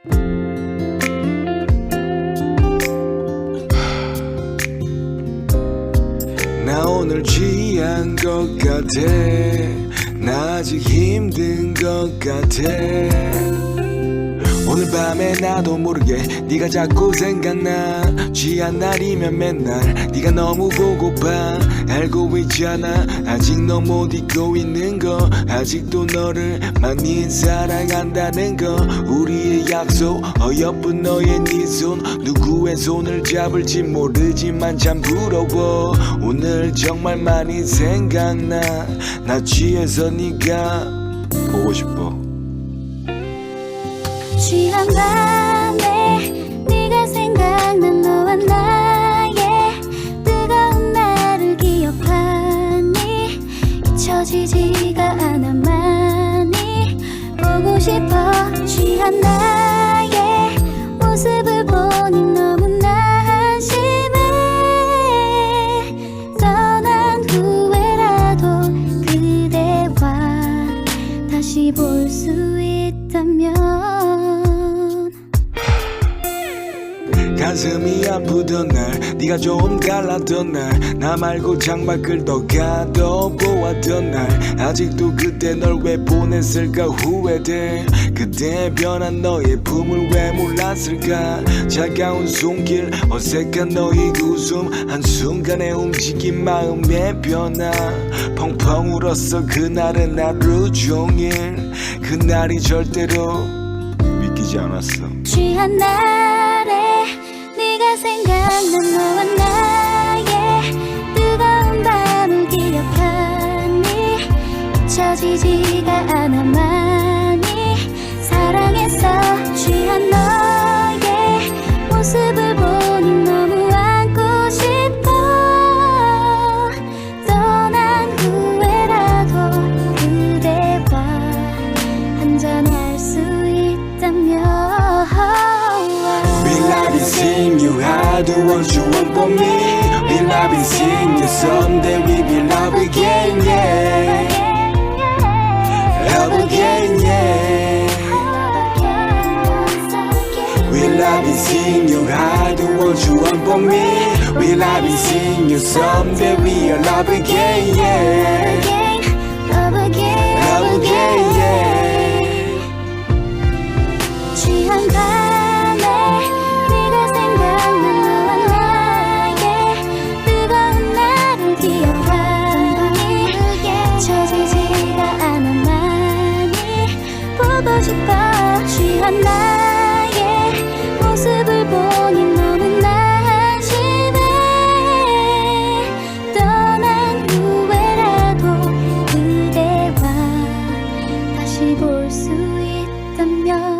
나 오늘 취한 것 같아. 나 아직 힘든 것 같아. 오늘 밤에 나도 모르게 네가 자꾸 생각나. 취한 날이면 맨날 네가 너무 보고파. 알고 있잖아. 아직 너 못 잊고 있는 거. 아직도 너를 많이 사랑한다는 거. 우리의 약속 어여쁜 너의 네 손. 누구의 손을 잡을지 모르지만 참 부러워. 오늘 정말 많이 생각나. 나 취해서 네가 보고 싶어 취한 밤에 네가 생각난 너와 나의 뜨거운 날을 기억하니 잊혀지지가 않아 많이 보고 싶어 취한 나의 모습을 보니 너무나 한심해 떠난 후에라도 그대와 다시 볼 수 있다면 가슴이 아프던 날 네가 좀 갈랐던 날 나 말고 창밖을 더 가둬 보았던 날. 아직도 그때 널 왜 보냈을까 후회돼? 그때 변한 너의 품을 왜 몰랐을까? 차가운 손길 어색한 너의 웃음. 한순간에 움직인 마음의 변화. 펑펑 울었어 그날은 하루 종일. 그날이 절대로 믿기지 않았어. 취한 날에 지지가 않아 I do what you want for me. We'll love and sing you someday We will love again, yeah. Love again, yeah. We love be sing you I do what you want for me. We love be sing you someday We'll love again, yeah. 나의 모습을 보니 너무나 한심해. 떠난 후에라도 그대와 다시 볼 수 있다면